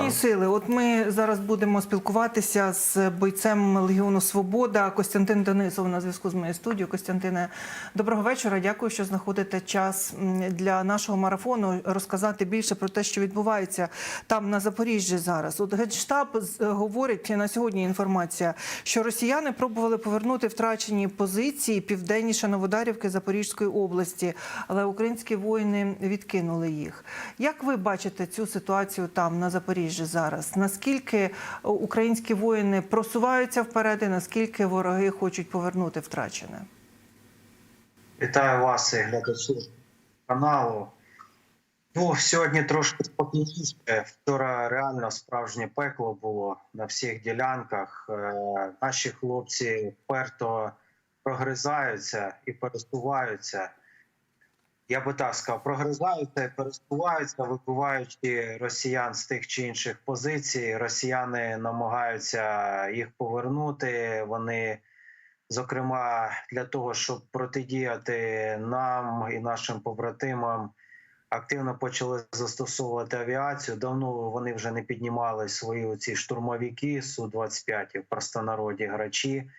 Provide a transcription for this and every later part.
Збройні сили. От ми зараз будемо спілкуватися з бойцем Легіону Свобода Костянтин Денисов на зв'язку з моєю студією. Костянтине, доброго вечора. Дякую, що знаходите час для нашого марафону розказати більше про те, що відбувається там на Запоріжжі зараз. От генштаб з- говорить на сьогодні інформація, що росіяни пробували повернути втрачені позиції південніше Новодарівки Запорізької області, але українські воїни відкинули їх. Як ви бачите цю ситуацію там на Запоріжжі зараз? Наскільки е, українські воїни просуваються вперед, і наскільки вороги хочуть повернути втрачене? Вітаю вас і глядачів каналу. Ну, сьогодні трошки спокійніше. Вчора реально справжнє пекло було на всіх ділянках. Е, Наші хлопці вперто прогризаються і пересуваються. Я би так сказав, прогризаються пересуваються, вибиваючи росіян з тих чи інших позицій. Росіяни намагаються їх повернути. Вони зокрема для того, щоб протидіяти нам і нашим побратимам, активно почали застосовувати авіацію. Давно вони вже не піднімали свої ці штурмовики су 25 в простонароді грачі.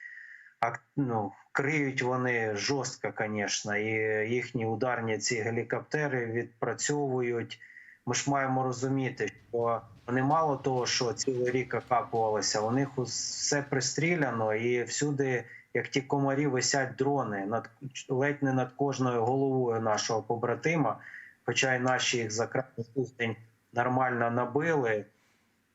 Ну, криють вони жорстко, звісно, і їхні ударні ці гелікоптери відпрацьовують. Ми ж маємо розуміти, що вони мало того, що цілий рік окапувалися, у них все пристріляно і всюди, як ті комарі, висять дрони над ледь не над кожною головою нашого побратима. Хоча й наші їх за крайній тиждень нормально набили.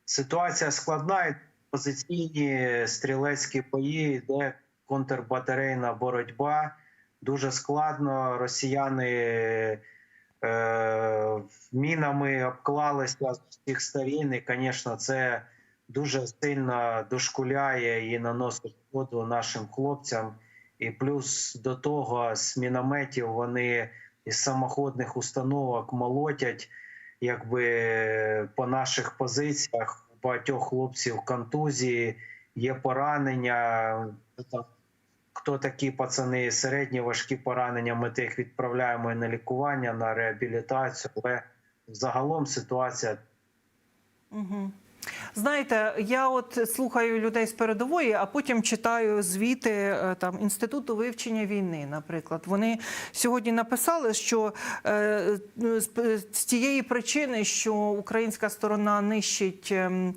Ситуація складна, і позиційні стрілецькі бої, йде контрбатарейна боротьба. Дуже складно. Росіяни е, мінами обклалися з усіх сторін, і, звісно, це дуже сильно дошкуляє і наносить шкоду нашим хлопцям. І плюс до того з мінометів вони із самоходних установок молотять, якби по наших позиціях у багатьох хлопців контузії, є поранення. Хто такі пацани, середні важкі поранення, ми тих відправляємо і на лікування, на реабілітацію. Але загалом ситуація Угу. Знаєте, я от слухаю людей з передової, а потім читаю звіти е, там інституту вивчення війни. Наприклад, вони сьогодні написали, що е, з, з тієї причини, що українська сторона нищить. е,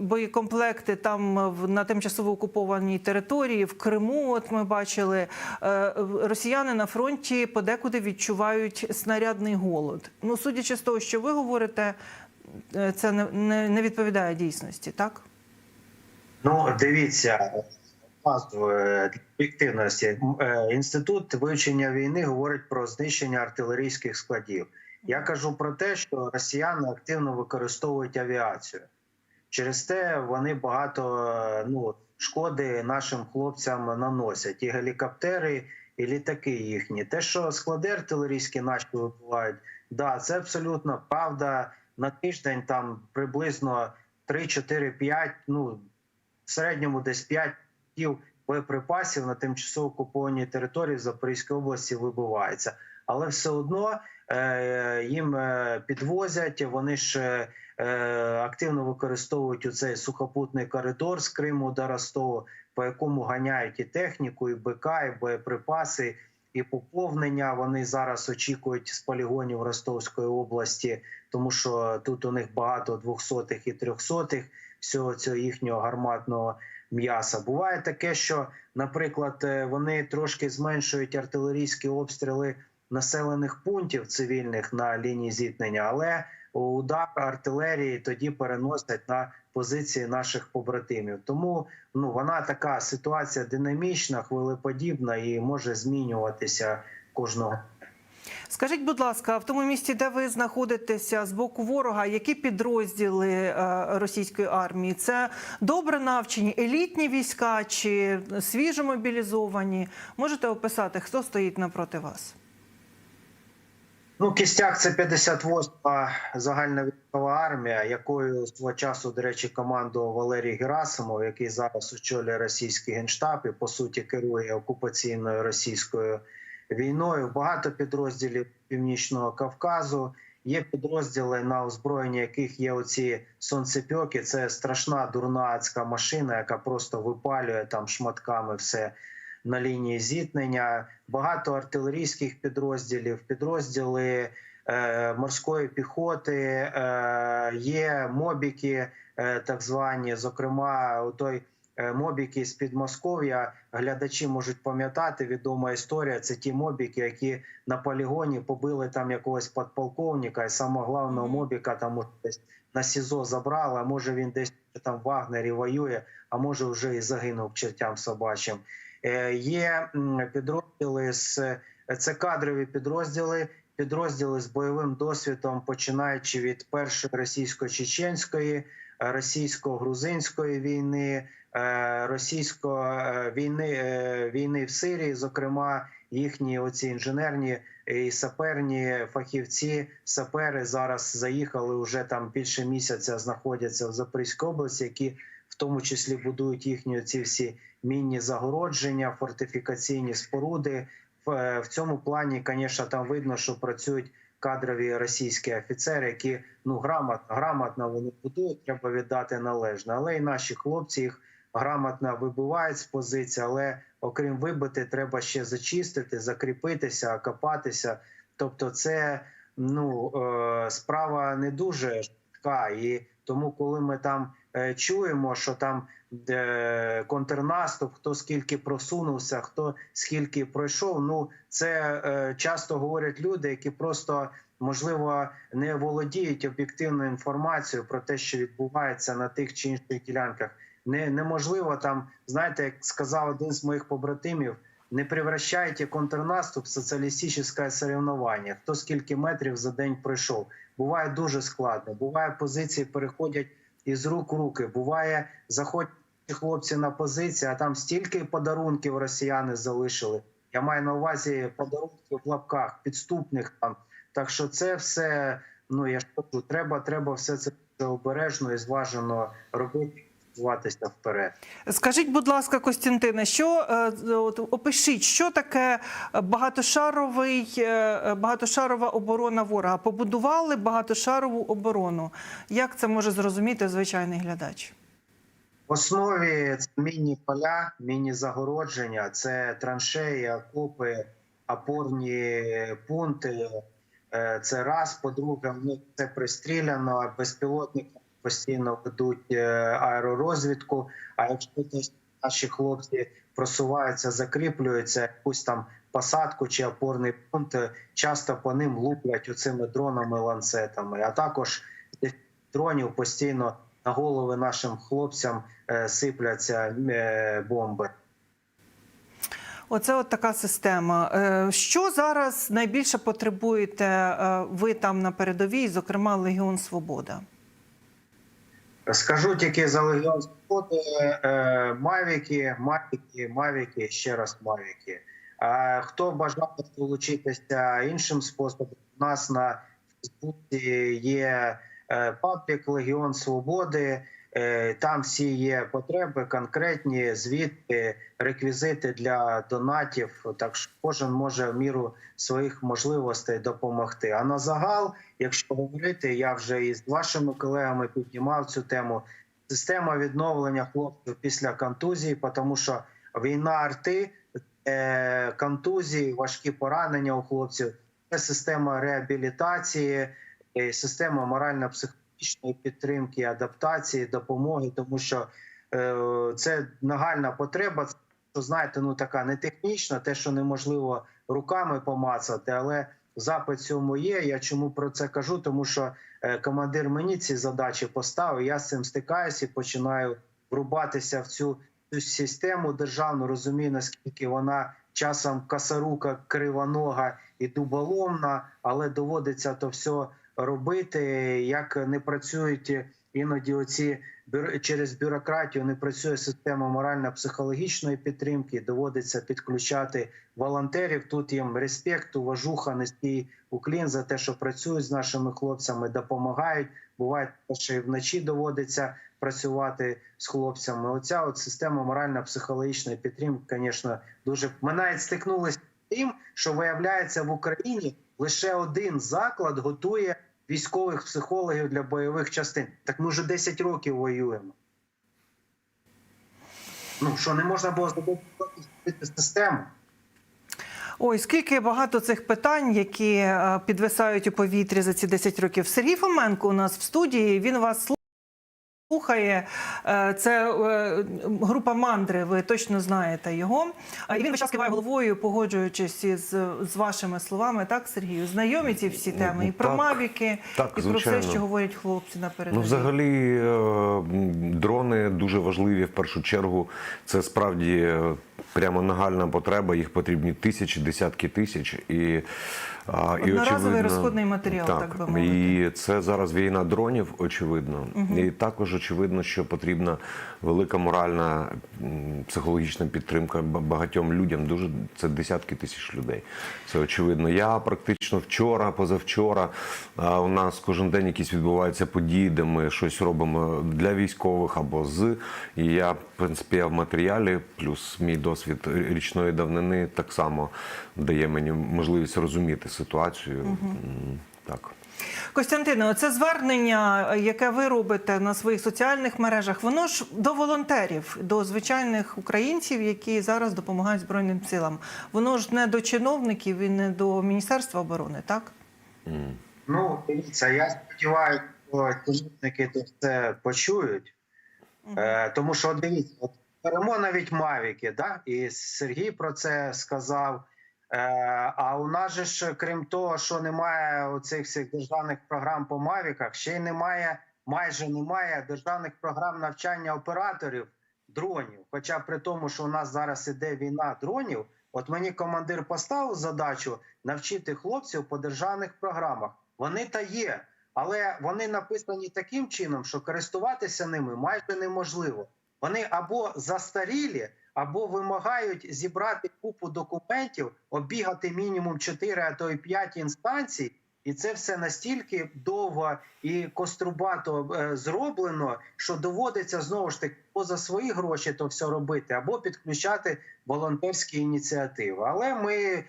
Боєкомплекти там на тимчасово окупованій території в Криму. От ми бачили, е, росіяни на фронті подекуди відчувають снарядний голод. Ну, судячи з того, що ви говорите, е, це не, відповідає дійсності, так? Ну, дивіться, е, об'єктивності. Е, Інститут вивчення війни говорить про знищення артилерійських складів. Я кажу про те, що росіяни активно використовують авіацію. Через те вони багато е, ну, шкоди нашим хлопцям наносять. І гелікоптери, і літаки їхні. Те, що склади артилерійські наші вибувають, да, це абсолютно правда. На тиждень там приблизно 3, 4, 5, ну в середньому десь 5 кіл боєприпасів на тимчасово окупованій території в Запорізькій області вибивається. Але все одно е, їм е, підвозять, вони ж е, активно використовують у цей сухопутний коридор з Криму до Ростова, по якому ганяють і техніку, і БК, і боєприпаси, і поповнення. Вони зараз очікують з полігонів Ростовської області, тому що тут у них багато двохсотих і трьохсотих всього цього їхнього гарматного м'яса. Буває таке, що, наприклад, е, вони трошки зменшують артилерійські обстріли населених пунктів цивільних на лінії зіткнення, але удар артилерії тоді переносять на позиції наших побратимів. Тому ну вона така ситуація динамічна, хвилеподібна і може змінюватися кожного. Скажіть, будь ласка, в тому місці, де ви знаходитеся з боку ворога, які підрозділи е, російської армії? Це добре навчені елітні війська чи свіжо мобілізовані? Можете описати, хто стоїть напроти вас? Ну, кістяк це 58-та загальна військова армія, якою свого часу, до речі, командував Валерій Герасимов, який зараз очолює російський генштаб і по суті керує окупаційною російською війною. Багато підрозділів Північного Кавказу Є підрозділи на озброєнні, яких є оці сонцепьоки. Це страшна дурна адська машина, яка просто випалює там шматками все на лінії зіткнення. Багато артилерійських підрозділів, підрозділи е, морської піхоти, е, є мобіки, е, так звані. Зокрема, той мобіки з Підмосков'я. Глядачі можуть пам'ятати відома історія. Це ті мобіки, які на полігоні побили там якогось подполковника, і самого головного мобіка там десь на СІЗО забрали. А може він десь там в Вагнері воює, а може вже і загинув чертям собачим. Е, Є підрозділи з це кадрові підрозділи, підрозділи з бойовим досвідом, починаючи від першої російсько-чеченської, е, російсько-грузинської війни, е, російсько війни війни в Сирії, зокрема їхні оці інженерні і саперні фахівці, сапери зараз заїхали вже там більше місяця, знаходяться в Запорізькій області, які в тому числі будують їхні ці всі мінні загородження, фортифікаційні споруди. В, е, в цьому плані, звісно, там видно, що працюють кадрові російські офіцери, які ну грамотно, грамотно вони будують, треба віддати належне. Але і наші хлопці їх грамотно вибивають з позиції, але окрім вибити, треба ще зачистити, закріпитися, окопатися. Тобто, це ну е, справа не дуже швидка. І тому, коли ми там е, чуємо, що там контрнаступ, хто скільки просунувся, хто скільки пройшов. Ну це е, часто говорять люди, які просто можливо не володіють об'єктивною інформацією про те, що відбувається на тих чи інших ділянках. Не неможливо там, знаєте, як сказав один з моїх побратимів. Не превращайте контрнаступ в соціалістичне соревновання. Хто скільки метрів за день пройшов? Буває дуже складно. Буває позиції переходять із рук в руки. Буває, заходять хлопці на позиції, а там стільки подарунків росіяни залишили. Я маю на увазі подарунків в лапках, підступних там. Так що це все, ну я ж кажу, треба, треба все це обережно і зважено робити, вперед. Скажіть, будь ласка, Костянтине, що е, от, опишіть, що таке багатошаровий, е, багатошарова оборона ворога? Побудували багатошарову оборону. Як це може зрозуміти звичайний глядач? В основі це міні-поля, міні-загородження, це траншеї, окопи, опорні пункти. Е, Це раз. По-друге, це пристріляно, безпілотники постійно ведуть е, аеророзвідку. А якщо наші хлопці просуваються, закріплюються, якусь там посадку чи опорний пункт, часто по ним луплять оцими дронами, ланцетами. А також дронів постійно на голови нашим хлопцям е, сипляться е, бомби. Оце от така система. Е, Що зараз найбільше потребуєте ви там на передовій, зокрема Легіон Свобода? Скажу тільки за легіон Свободи, мавіки, мавіки, мавіки, ще раз мавіки. А хто бажає долучитися іншим способом? У нас на Фейсбуці є паблік Легіон Свободи. Е, Там всі є потреби конкретні, звідки реквізити для донатів. Так що кожен може в міру своїх можливостей допомогти. А на загал, якщо говорити, я вже із вашими колегами піднімав цю тему. Система відновлення хлопців після контузії, тому що війна арти, е, контузії, важкі поранення у хлопців. Це система реабілітації, е, система морально-психологічної підтримки, адаптації, допомоги, тому що е, це нагальна потреба. Що знаєте, ну така не технічна, те, що неможливо руками помацати, але запит цьому є. Я чому про це кажу? Тому що е, командир мені ці задачі поставив. Я з цим стикаюся і починаю врубатися в цю, цю систему державну. Розумію, наскільки вона часом касарука, кривонога і дуболомна, але доводиться то все робити. Як не працюють іноді оці через бюрократію, не працює система морально-психологічної підтримки. Доводиться підключати волонтерів. Тут їм респект, уважуха, низький уклін за те, що працюють з нашими хлопцями, допомагають. Буває, що і вночі доводиться працювати з хлопцями. Оця от система морально-психологічної підтримки, звісно, дуже ми навіть стикнулися з тим, що виявляється в Україні лише один заклад готує військових психологів для бойових частин. Так ми вже 10 років воюємо. Ну що не можна було зробити систему? Ой, скільки багато цих питань, які е, підвисають у повітрі за ці 10 років. Сергій Фоменко у нас в студії. Він вас слухає. Е, Це е, група мандри. Ви точно знаєте його. А, І він весь час киває головою, погоджуючись із з вашими словами. Так, Сергію, знайомі ці всі теми і про Так. мавіки, Так, і про все, що говорять хлопці на. Ну, взагалі, е, дрони дуже важливі в першу чергу. Це справді е, прямо нагальна потреба. Їх потрібні тисячі, десятки тисяч. І Одноразовий розходний матеріал, так би мовити. І це зараз війна дронів, очевидно. І також очевидно, що потрібна велика моральна психологічна підтримка багатьом людям. Дуже це десятки тисяч людей. Це очевидно. Я практично вчора, позавчора. У нас кожен день якісь відбуваються події, де ми щось робимо для військових або з. І я, в принципі, я в матеріалі, плюс мій досвід річної давнини так само дає мені можливість розуміти ситуацію. М, Так. Костянтине, це звернення, яке ви робите на своїх соціальних мережах, воно ж до волонтерів, до звичайних українців, які зараз допомагають Збройним силам. Воно ж не до чиновників і не до Міністерства оборони, так? Ну, дивіться, я сподіваюся, що чиновники то це почують. Е, тому що дивіться, от беремо навіть Мавіки, да? і Сергій про це сказав. Е, а у нас же ж, крім того, що немає оцих всіх державних програм по Мавіках, ще й немає, майже немає державних програм навчання операторів дронів. Хоча при тому, що у нас зараз іде війна дронів, от мені командир поставив задачу навчити хлопців по державних програмах. Вони та є, але вони написані таким чином, що користуватися ними майже неможливо. Вони або застарілі, або вимагають зібрати купу документів, обігати мінімум 4, а то й 5 інстанцій. І це все настільки довго і кострубато е, зроблено, що доводиться знову ж таки поза свої гроші то все робити, або підключати волонтерські ініціативи. Але ми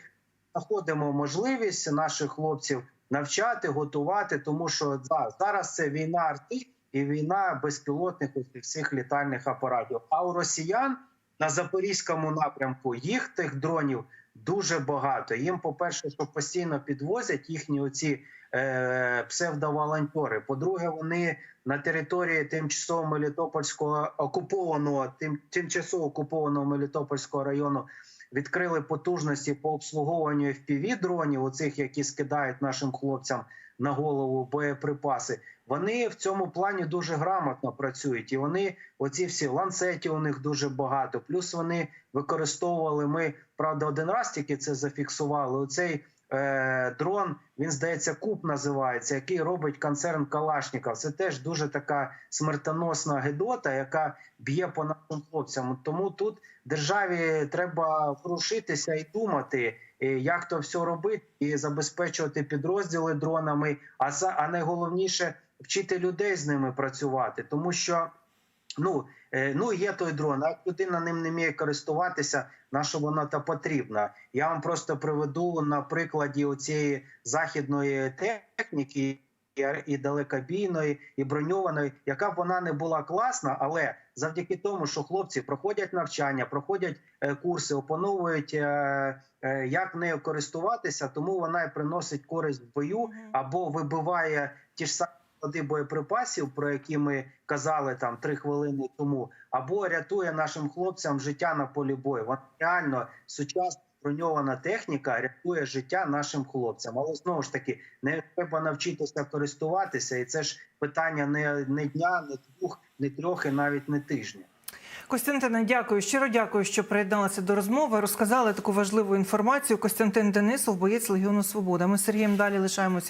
знаходимо можливість наших хлопців навчати, готувати, тому що да, зараз це війна арти і війна безпілотних цих літальних апаратів. А у росіян на запорізькому напрямку їх тих дронів дуже багато. Їм, по-перше, що постійно підвозять їхні оці е, псевдоволонтери. По-друге, вони на території тимчасово Мелітопольського окупованого, тим, тимчасово окупованого Мелітопольського району відкрили потужності по обслуговуванню fpv дронів, оцих, які скидають нашим хлопцям на голову боєприпаси. Вони в цьому плані дуже грамотно працюють, і вони оці всі ланцеті у них дуже багато. Плюс вони використовували. Ми правда один раз тільки це зафіксували. Оцей е, дрон він здається куб називається, який робить концерн Калашніков. Це теж дуже така смертоносна гедота, яка б'є по нашим хлопцям. Тому тут державі треба ворушитися і думати, як то все робити, і забезпечувати підрозділи дронами. А за а найголовніше вчити людей з ними працювати, тому що. Ну, е, ну є той дрон, а людина ним не вміє користуватися, на що вона та потрібна. Я вам просто приведу на прикладі оцієї західної техніки і- далекобійної, і броньованої, яка б вона не була класна, але завдяки тому, що хлопці проходять навчання, проходять е, курси, опановують, е, е, як нею користуватися, тому вона і приносить користь в бою або вибиває ті ж самі склади боєприпасів, про які ми казали там три хвилини тому, або рятує нашим хлопцям життя на полі бою. Вона реально сучасна броньована техніка рятує життя нашим хлопцям. Але знову ж таки, не треба навчитися користуватися, і це ж питання не, не дня, не двох, не трьох, і навіть не тижня. Костянтине, дякую. Щиро дякую, що приєдналися до розмови. Розказали таку важливу інформацію. Костянтин Денисов, боєць Легіону Свобода. Ми з Сергієм далі лишаємося.